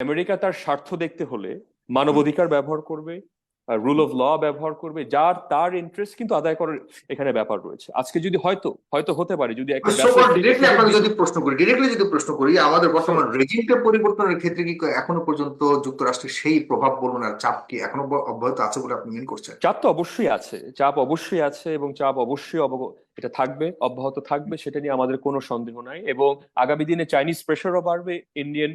America তার স্বার্থ দেখতে হলে মানবাধিকার ব্যবহার করবে রুল অফ ল ব্যবহার করবে যার তার ইন্টারেস্ট কিন্তু আদায় করার এখানে ব্যাপার রয়েছে। আজকে যদি হয়তো হয়তো হতে পারে যদি একটা যদি প্রশ্ন করি ডিরেক্টলি যদি প্রশ্ন করি আমাদের বর্তমান রেজিমটা পরিবর্তনের ক্ষেত্রে কি এখনও পর্যন্ত যুক্তরাষ্ট্রের সেই প্রভাব বলুন আর চাপ কি এখনও অব্যাহত আছে বলে আপনি মনে করছেন? চাপ তো অবশ্যই আছে চাপ অবশ্যই আছে এবং চাপ অবশ্যই এটা থাকবে অব্যাহত থাকবে সেটা নিয়ে আমাদের কোনো সন্দেহ নাই এবং আগামী দিনে চাইনিজ প্রেশারও বাড়বে ইন্ডিয়ান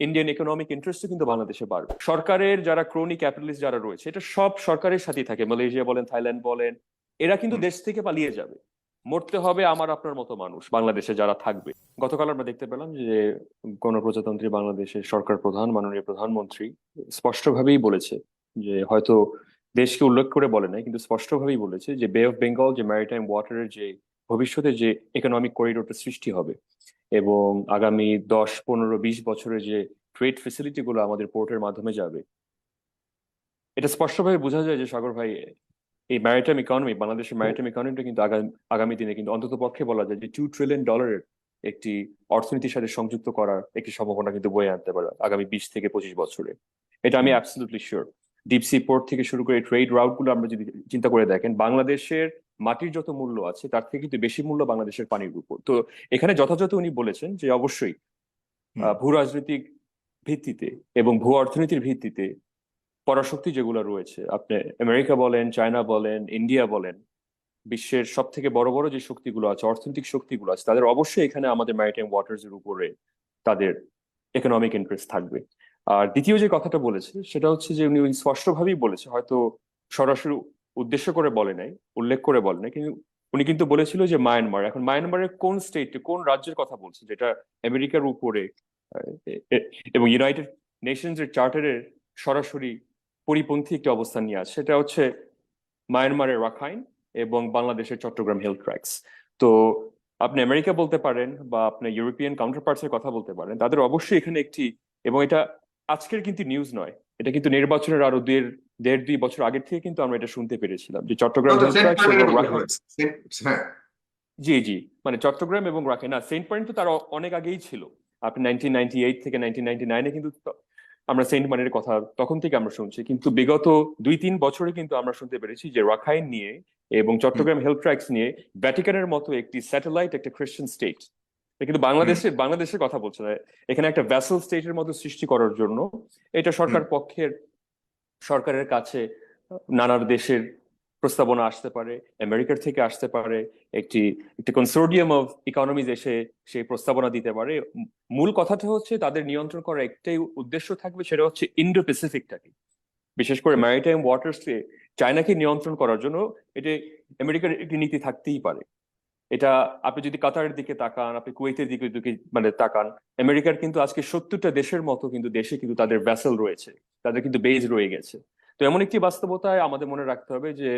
ইন্ডিয়ান ইকোনমিক ইন্টারেস্টও কিন্তু বাংলাদেশে বাড়বে। সরকারের যারা ক্রোনি ক্যাপিটালিস্ট যারা রয়েছে এটা সব সরকারের সাথেই থাকে। মালয়েশিয়া বলেন থাইল্যান্ড বলেন এরা কিন্তু দেশ থেকে পালিয়ে যাবে। মরতে হবে আমার আপনার মতো মানুষ বাংলাদেশে যারা থাকবে। গতকাল আমরা দেখতে পেলাম যে গণপ্রজাতন্ত্রী বাংলাদেশের সরকার প্রধান মাননীয় প্রধানমন্ত্রী স্পষ্টভাবেই বলেছে যে হয়তো দেশকে উল্লেখ করে বলে নাই কিন্তু স্পষ্টভাবেই বলেছে যে বে অফ বেঙ্গল যে ম্যারিটাইম ওয়াটারের যে ভবিষ্যতে যে ইকোনমিক করিডোরটা সৃষ্টি হবে এবং আগামী দশ, পনেরো, বিশ বছরের যে ট্রেড ফেসিলিটি গুলো আমাদের পোর্টের মাধ্যমে যাবে। এটা স্পষ্টভাবে বোঝা যায় যে সাগর ভাই, এই ম্যারিটাইম ইকোনমি বাংলাদেশের ম্যারিটাইম ইকোনমিটা কিন্তু আগামী দিনে কিন্তু অন্তত পক্ষে বলা যায় যে টু ট্রিলিয়ন ডলারের একটি অর্থনীতির সাথে সংযুক্ত করার একটি সম্ভাবনা কিন্তু বয়ে আনতে পারে আগামী বিশ থেকে পঁচিশ বছরে। এটা আমি অ্যাবসলিউটলি শিওর ডিপসি পোর্ট থেকে শুরু করে ট্রেড রাউটগুলো আমরা যদি চিন্তা করে দেখেন, বাংলাদেশের মাটির যত মূল্য আছে তার থেকে কিন্তু বেশি মূল্য বাংলাদেশের পানির উপর। তো এখানে যথাযথ উনি বলেছেন যে অবশ্যই ভূ রাজনৈতিক ভিত্তিতে এবং ভূ অর্থনীতির ভিত্তিতে পরাশক্তি যেগুলো রয়েছে আপনি আমেরিকা বলেন চায়না বলেন ইন্ডিয়া বলেন বিশ্বের সব থেকে বড় বড় যে শক্তিগুলো আছে অর্থনৈতিক শক্তিগুলো আছে তাদের অবশ্যই এখানে আমাদের ম্যারিটাইম ওয়াটার্স এর উপরে তাদের ইকোনমিক ইন্টারেস্ট থাকবে। আর দ্বিতীয় যে কথাটা বলেছে সেটা হচ্ছে যে উনি স্পষ্টভাবেই বলেছে হয়তো সরাসরি উদ্দেশ্য করে বলে নাই, উল্লেখ করে বলে নাই, কিন্তু উনি কিন্তু বলেছিল যে মায়ানমার এখন মায়ানমারের কোন স্টেট কোন রাজ্যের কথা বলছে, যেটা আমেরিকার উপরে এবং ইউনাইটেড নেশনস এর চার্টারের সরাসরি পরিপন্থী একটি অবস্থান নিয়ে আছে, সেটা হচ্ছে মায়ানমারের রাখাইন এবং বাংলাদেশের চট্টগ্রাম হেলথ ট্র্যাক্স তো আপনি আমেরিকা বলতে পারেন বা আপনি ইউরোপিয়ান কাউন্টার পার্টসের কথা বলতে পারেন, তাদের অবশ্যই এখানে একটি, এবং এটা আজকের কিন্তু নিউজ নয় এটা কিন্তু নির্বাচনের আরও দেড় দেড় দুই বছর আগের থেকে কিন্তু আমরা এটা শুনতে পেরেছিলাম যে চট্টগ্রাম জি জি মানে চট্টগ্রাম এবং রাখে না সেন্ট পয়েন্ট তো তার অনেক আগেই ছিল। আপনি নাইনটিন নাইনটি এইট থেকে নাইনটিন নাইনটি নাইনে কিন্তু আমরা সেন্ট মানের কথা তখন থেকে আমরা শুনছি। কিন্তু বিগত দুই তিন বছরে কিন্তু আমরা শুনতে পেরেছি যে রাখাইন নিয়ে এবং চট্টগ্রাম হেলথ ট্র্যাক্স নিয়ে ভ্যাটিকানের মতো একটি স্যাটেলাইট একটা খ্রিস্টান স্টেট কিন্তু বাংলাদেশে বাংলাদেশের কথা বলছে না। এখানে একটা ভ্যাসেল স্টেটের মতো সৃষ্টি করার জন্য এটা সরকার পক্ষের সরকারের কাছে নানার দেশের প্রস্তাবনা আসতে পারে আমেরিকার থেকে আসতে পারে একটি একটি কনসোর্ডিয়াম অফ ইকোনমিজ এসে সেই প্রস্তাবনা দিতে পারে। মূল কথাটা হচ্ছে তাদের নিয়ন্ত্রণ করার একটাই উদ্দেশ্য থাকবে সেটা হচ্ছে ইন্ডো প্যাসিফিকটাকে বিশেষ করে ম্যারিটাইম ওয়াটার্সকে চায়নাকে নিয়ন্ত্রণ করার জন্য এটি আমেরিকার একটি নীতি থাকতেই পারে। এটা আপনি যদি কাতারের দিকে তাকান, আপনি কুয়েতের দিকে মানে তাকান, আমেরিকার কিন্তু আজকে সত্তরটা দেশের মতো কিন্তু দেশে কিন্তু তাদের ভ্যাসেল রয়েছে, তাদের কিন্তু বেজ রয়ে গেছে। তো এমন একটি বাস্তবতায় আমাদের মনে রাখতে হবে যে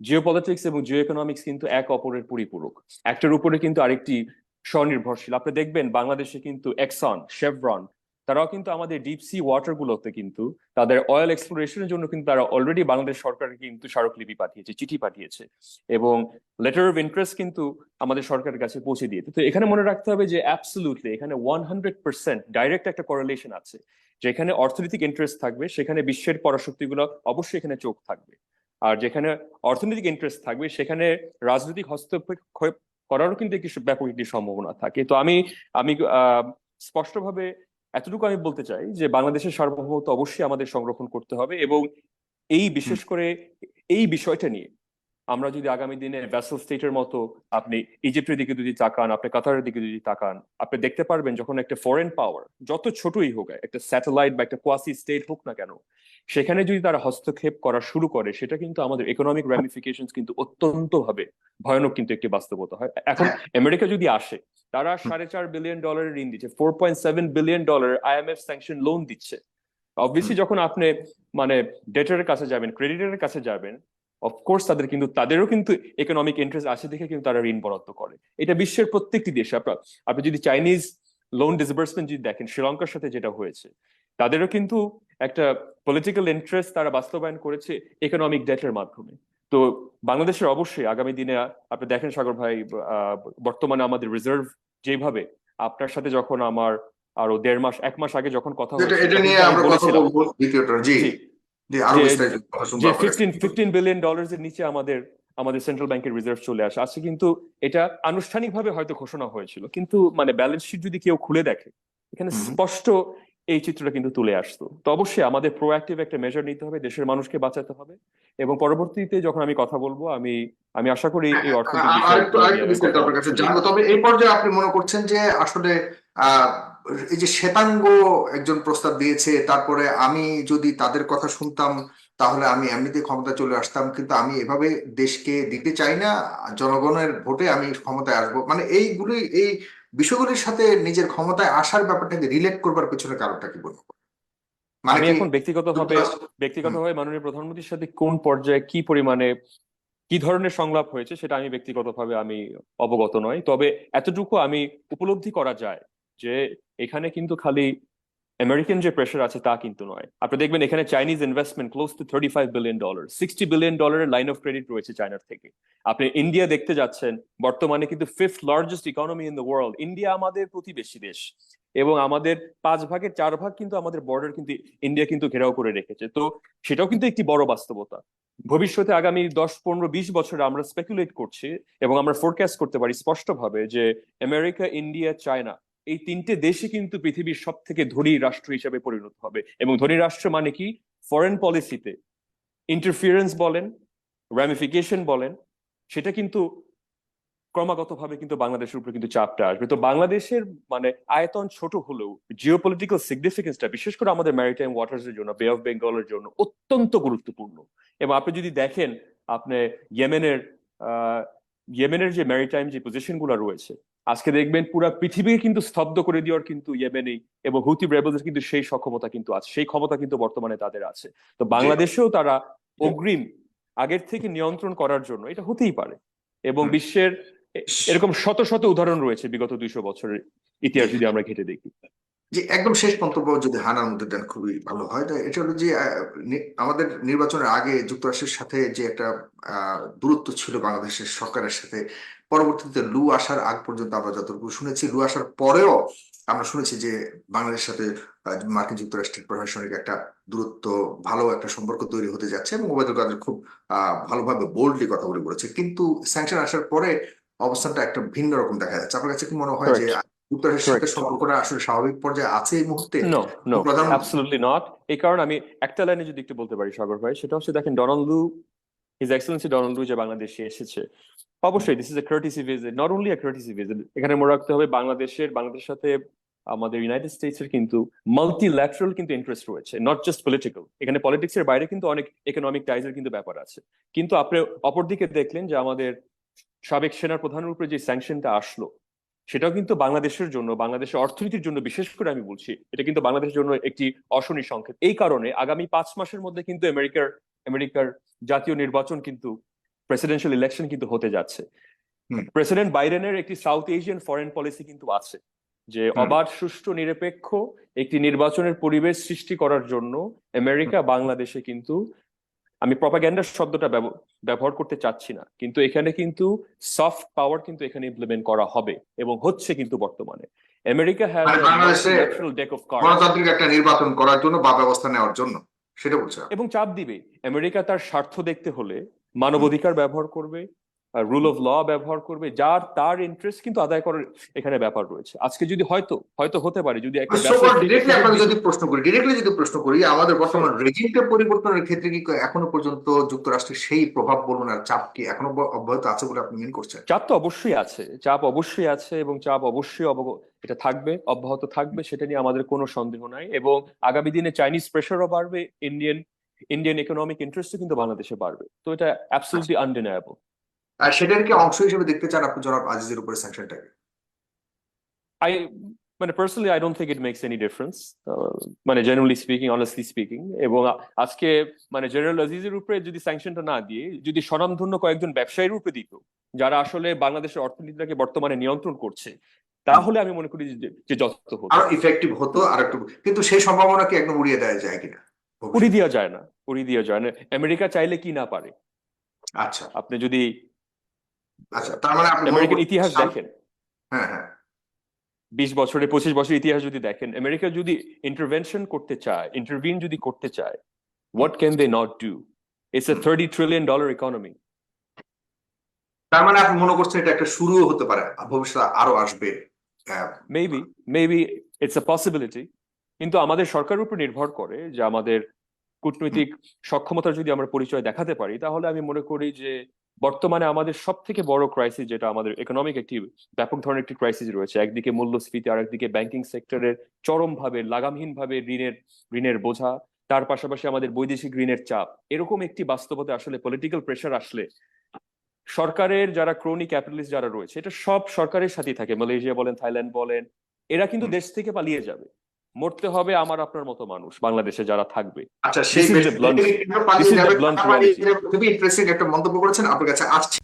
জিও পলিটিক্স এবং জিও ইকোনমিক্স কিন্তু এক অপরের পরিপূরক। একটার উপরে কিন্তু আরেকটি স্বনির্ভরশীল। আপনি দেখবেন বাংলাদেশে কিন্তু এক্সন শেভরন তারাও কিন্তু আমাদের ডিপ সি ওয়াটার গুলোতে কিন্তু তাদের অয়েল এক্সপ্লোরেশনের জন্য কিন্তু তারা অলরেডি বাংলাদেশ সরকারকে কিন্তু স্মারকলিপি পাঠিয়েছে, চিঠি পাঠিয়েছে এবং লেটার অফ ইন্টারেস্ট কিন্তু আমাদের সরকারের কাছে পৌঁছে দিয়েছে। তো এখানে মনে রাখতে হবে যে অ্যাবসলুটলি এখানে ওয়ান হান্ড্রেড পার্সেন্ট ডাইরেক্ট একটা করেলেশন আছে। যেখানে অর্থনৈতিক ইন্টারেস্ট থাকবে, সেখানে বিশ্বের পরাশক্তিগুলো অবশ্যই এখানে চোখ থাকবে। আর যেখানে অর্থনৈতিক ইন্টারেস্ট থাকবে, সেখানে রাজনৈতিক হস্তক্ষেপ করারও কিন্তু একটি ব্যাপক একটি সম্ভাবনা থাকে। তো আমি আমি স্পষ্টভাবে এতটুকু আমি বলতে চাই যে বাংলাদেশের সার্বভৌমত্ব অবশ্যই আমাদের সংরক্ষণ করতে হবে এবং এই বিশেষ করে এই বিষয়টা নিয়ে আমরা যদি আগামী দিনে ভ্যাসেল স্টেটের মতো আপনি ইজিপ্টের দিকে যদি তাকান আপনি কাতারের দিকে যদি তাকান আপনি দেখতে পারবেন যখন একটা ফরেন পাওয়ার যত ছোটই হোক একটা স্যাটেলাইট বা একটা কোয়াসি স্টেট হোক না কেন সেখানে যদি তারা হস্তক্ষেপ করা শুরু করে সেটা কিন্তু আমাদের ইকোনমিক র্যামিফিকেশন কিন্তু অত্যন্ত ভাবে ভয়ানক কিন্তু একটি বাস্তবতা হয়। এখন আমেরিকা যদি আসে তারা সাড়ে চার বিলিয়ন ডলারের ঋণ দিচ্ছে four point seven billion dollar IMF sanction loan দিচ্ছে। অবভিয়াসলি যখন আপনি মানে ডেটারের কাছে যাবেন ক্রেডিটারের কাছে যাবেন অফকোর্স তাদের কিন্তু তাদেরও কিন্তু ইকোনমিক ইন্টারেস্ট আছে দেখে কিন্তু তারা ঋণ বরাদ্দ করে। এটা বিশ্বের প্রত্যেকটি দেশে আপনার আপনি যদি চাইনিজ লোন ডিসবার্সমেন্ট যদি দেখেন শ্রীলঙ্কার সাথে যেটা হয়েছে তাদেরও কিন্তু একটা পলিটিক্যাল ইন্টারেস্ট তারা বাস্তবায়ন করেছে ইকোনমিক ডেটের মাধ্যমে। তো বাংলাদেশের অবশ্যই আগামী দিনে আপনি দেখেন সাগর ভাই বর্তমানে আমাদের রিজার্ভ যেভাবে আপনার সাথে যখন আমার আরও দেড় মাস এক মাস আগে যখন কথা। ফিফটিন ফিফটিন বিলিয়ন ডলার্স এর নিচে আমাদের আমাদের সেন্ট্রাল ব্যাংকের রিজার্ভ চলে আসে। আজকে কিন্তু এটা আনুষ্ঠানিকভাবে হয়তো ঘোষণা হয়েছিল। কিন্তু মানে ব্যালেন্স শিট যদি কেউ খুলে দেখে এখানে স্পষ্ট এই চিত্রটা কিন্তু তুলে আসতো। তো অবশ্যই আমাদের প্রোঅ্যাক্টিভ একটা মেজার নিতে হবে দেশের মানুষকে বাঁচাতে হবে এবং পরবর্তীতে যখন আমি কথা বলব আমি আমি আশা করি এই অর্থনৈতিক আপনার কাছে জানব। তবে এই পর্যায়ে আপনি মনে করছেন যে আসলে এই যে শ্বেতাঙ্গ একজন প্রস্তাব দিয়েছে তারপরে আমি যদি তাদের কথা শুনতাম তাহলে আমি এমনিতে ক্ষমতা চলে আসতাম কিন্তু আমি এভাবে দেশকে দিতে চাই না জনগণের ভোটে আমি ক্ষমতায় আসব। মানে এইগুলি এই বিষয়গুলির সাথে নিজের ক্ষমতায় আসার ব্যাপারটাকে রিলেট করবার পেছনে কারণটা কি বলব মানে আমি এখন ব্যক্তিগতভাবে ব্যক্তিগতভাবে মাননীয় প্রধানমন্ত্রীর সাথে কোন পর্যায়ে কি পরিমাণে কি ধরনের সংলাপ হয়েছে সেটা আমি ব্যক্তিগতভাবে আমি অবগত নই। তবে এতটুকু আমি উপলব্ধি করা যায় যে এখানে কিন্তু খালি আমেরিকান যে প্রেশার আছে তা কিন্তু নয়। আপনি দেখবেন এখানে Chinese investment close to thirty five billion dollar sixty billion ডলারের লাইন অফ ক্রেডিট রয়েছে চায়নার থেকে। আপনি ইন্ডিয়া দেখতে যাচ্ছেন, বর্তমানে কিন্তু fifth largest economy in the world India আমাদের প্রতিবেশী দেশ। এবং আমাদের পাঁচ ভাগের চার ভাগ কিন্তু আমাদের বর্ডার কিন্তু ইন্ডিয়া কিন্তু ঘেরাও করে রেখেছে। তো সেটাও কিন্তু একটি বড় বাস্তবতা। ভবিষ্যতে আগামী দশ, পনেরো, বিশ বছরে আমরা স্পেকুলেট করছি এবং আমরা ফোরকাস্ট করতে পারি স্পষ্টভাবে যে আমেরিকা ইন্ডিয়া চায়না এই তিনটে দেশই কিন্তু পৃথিবীর সব থেকে ধনী রাষ্ট্র হিসেবে পরিণত হবে। এবং ধনী রাষ্ট্র মানে কি? ফরেন পলিসিতে ইন্টারফিয়ারেন্স বলেন র্যামিফিকেশন বলেন, সেটা কিন্তু ক্রমাগতভাবে কিন্তু বাংলাদেশের উপরে কিন্তু চাপটা আসবে। তো বাংলাদেশের মানে আয়তন ছোট হলেও জিওপলিটিক্যাল সিগনিফিকেন্সটা বিশেষ করে আমাদের ম্যারিটাইম ওয়াটার্স এর জন্য বে অফ বেঙ্গলের জন্য অত্যন্ত গুরুত্বপূর্ণ। এবং আপনি যদি দেখেন, আপনি ইয়েমেনের ইয়েমেনের যে ম্যারিটাইম যে পজিশনগুলো রয়েছে আজকে দেখবেন পুরো পৃথিবীকে কিন্তু স্তব্ধ করে দেওয়ার কিন্তু ইয়েমেনেই এবং হুতি রেবেলদের কিন্তু সেই সক্ষমতা কিন্তু আছে সেই ক্ষমতা কিন্তু বর্তমানে তাদের আছে। তো বাংলাদেশেও তারা অগ্রিম আগের থেকে নিয়ন্ত্রণ করার জন্য এটা হতেই পারে এবং বিশ্বের এরকম শত শত উদাহরণ রয়েছে বিগত দুইশো বছরের ইতিহাস যদি আমরা ঘেটে দেখি। যে একদম শেষ মন্তব্য যদি হানার মধ্যে দেন খুবই ভালো হয়। এটা হলো যে আমাদের নির্বাচনের আগে যুক্তরাষ্ট্রের সাথে যে একটা আহ, দূরত্ব ছিল বাংলাদেশের সরকারের সাথে পরবর্তীতে লু আসার আগ পর্যন্ত আমরা যতটুকু শুনেছি লু আসার পরেও আমরা শুনেছি যে বাংলাদেশের সাথে মার্কিন যুক্তরাষ্ট্রের প্রশাসনিক একটা দূরত্ব ভালো একটা সম্পর্ক তৈরি হতে যাচ্ছে এবং ওবায়দুল কাদের খুব আহ, ভালোভাবে বোল্ডলি কথাগুলি বলেছে। কিন্তু স্যাংশন আসার পরে অবস্থানটা একটা ভিন্ন রকম দেখা যাচ্ছে। আপনার কাছে কি মনে হয় যে. যুক্তরাষ্ট্রের সাথে সম্পর্কটা আসলে স্বাভাবিক পর্যায়ে আছে এই মুহূর্তে? নো নো অ্যাবসলিউটলি নট এই কারণে আমি একটা লাইনে যদি একটু বলতে পারি সাগর ভাই সেটা হচ্ছে দেখেন ডোনাল্ড লু হিজ এক্সেলেন্সি ডোনাল্ড লু যে বাংলাদেশে এসেছে অবশ্যই this is a courtesy visit not only a courtesy visit এখানে মনে রাখতে হবে বাংলাদেশের বাংলাদেশের সাথে আমাদের ইউনাইটেড স্টেটস এর কিন্তু মাল্টিল্যাটারাল কিন্তু ইন্টারেস্ট রয়েছে নট জাস্ট পলিটিক্যাল এখানে পলিটিক্স এর বাইরে কিন্তু অনেক ইকোনমিক টাইজের কিন্তু ব্যাপার আছে। কিন্তু আপনি অপরদিকে দেখলেন যে আমাদের সাবেক সেনা প্রধানের উপরে যে স্যাংশনটা আসলো, সেটাও কিন্তু বাংলাদেশের জন্য, বাংলাদেশের অর্থনীতির জন্য বিশেষ করে আমি বলছি, এটা কিন্তু বাংলাদেশের জন্য একটি অশনি সংকেত। এই কারণে আগামী পাঁচ মাসের মধ্যে কিন্তু আমেরিকার আমেরিকার জাতীয় নির্বাচন কিন্তু প্রেসিডেন্সিয়াল ইলেকশন কিন্তু হতে যাচ্ছে। প্রেসিডেন্ট বাইডেনের একটি সাউথ এশিয়ান ফরেন পলিসি কিন্তু আছে যে অবাধ সুষ্ঠু নিরপেক্ষ একটি নির্বাচনের পরিবেশ সৃষ্টি করার জন্য আমেরিকা বাংলাদেশে কিন্তু আমি প্রপাগ্যান্ডার শব্দটা ব্যবহার করতে চাচ্ছি না। কিন্তু এখানে কিন্তু সফট পাওয়ার কিন্তু এখানে ইমপ্লিমেন্ট করা হবে এবং হচ্ছে কিন্তু বর্তমানে। আমেরিকা হ্যাজ মানে ডেক অফ গণতান্ত্রিক একটা নির্বাচন করার জন্য বা ব্যবস্থা নেওয়ার জন্য সেটা বলছে। এবং চাপ দিবে। আমেরিকা তার স্বার্থ দেখতে হলে মানবাধিকার ব্যবহার করবে রুল অফ ল ব্যবহার করবে যার তার ইন্টারেস্ট কিন্তু আদায় করার এখানে ব্যাপার রয়েছে। আজকে যদি হয়তো হয়তো হতে পারে যদি একটা ডিরেক্টলি আপনাকে যদি প্রশ্ন করি ডিরেক্টলি যদি প্রশ্ন করি আমাদের বর্তমান রেজিমটা পরিবর্তনের ক্ষেত্রে কি এখনও পর্যন্ত যুক্তরাষ্ট্রের সেই প্রভাব বলুন আর চাপ কি এখনও অব্যাহত আছে বলে আপনি মনে করছেন? চাপ তো অবশ্যই আছে চাপ অবশ্যই আছে এবং চাপ অবশ্যই অবগ এটা থাকবে অব্যাহত থাকবে সেটা নিয়ে আমাদের কোনো সন্দেহ নাই এবং আগামী দিনে চাইনিজ প্রেশারও বাড়বে ইন্ডিয়ান ইন্ডিয়ান ইকোনমিক ইন্টারেস্ট কিন্তু বাংলাদেশে বাড়বে। তো এটা অ্যাবসলিউটলি আনডিনায়াবল আর সেটার কি অংশ হিসেবে দেখতে চান আপনি জনাব আজিজের উপরে স্যাংশনটাকে? আই মানে personally I don't think it makes any difference মানে জেনারেলি স্পিকিং অনেস্টলি স্পিকিং এবং আজকে মানে জেনারেল আজিজের উপরে যদি স্যাংশনটা না দিয়ে যদি স্বনামধন্য কয়েকজন ব্যবসায়ীর উপরে দিত যারা আসলে বাংলাদেশের অর্থনীতিটাকে বর্তমানে নিয়ন্ত্রণ করছে তাহলে আমি মনে করি যে- যে যত হতো। আরও ইফেক্টিভ হতো আর একটু কিন্তু সেই সম্ভাবনা কি একদম উড়িয়ে দেওয়া যায় কিনা? উড়িয়ে দেওয়া যায় না উড়িয়ে দেওয়া যায় না। আমেরিকা চাইলে কি না পারে? আচ্ছা। আপনি যদি আচ্ছা তার মানে আপনি আমেরিকান ইতিহাস দেখেন। হ্যাঁ হ্যাঁ। বিশ বছরে পঁচিশ বছর ইতিহাস যদি দেখেন আমেরিকা যদি ইন্টারভেনশন করতে চায় ইন্টারভিন যদি করতে চায় what can they not do it's a thirty trillion dollar economy তার মানে আপনি মনে করছেন এটা একটা শুরু হতে পারে ভবিষ্যতে আরও আসবে। Maybe maybe it's a possibility কিন্তু আমাদের সরকারের উপর নির্ভর করে যে আমাদের কূটনৈতিক সক্ষমতার যদি আমরা পরিচয় দেখাতে পারি তাহলে আমি মনে করি যে বর্তমানে আমাদের সব থেকে বড় ক্রাইসিস যেটা আমাদের ইকোনমিক একটি ব্যাপক ধরনের একটি ক্রাইসিস রয়েছে। একদিকে মূল্যস্ফীতি আর একদিকে ব্যাংকিং সেক্টরের চরমভাবে লাগামহীনভাবে ঋণের ঋণের বোঝা। তার পাশাপাশি আমাদের বৈদেশিক ঋণের চাপ। এরকম একটি বাস্তবতা আসলে পলিটিক্যাল প্রেশার আসলে সরকারের যারা ক্রোনি ক্যাপিটালিস্ট যারা রয়েছে এটা সব সরকারের সাথেই থাকে। মালয়েশিয়া বলেন থাইল্যান্ড বলেন এরা কিন্তু দেশ থেকে পালিয়ে যাবে। মরতে হবে আমার আপনার মতো মানুষ বাংলাদেশে যারা থাকবে। আচ্ছা সেই ইন্টারেস্টিং একটা মন্তব্য করেছেন। আপনার কাছে আসছি।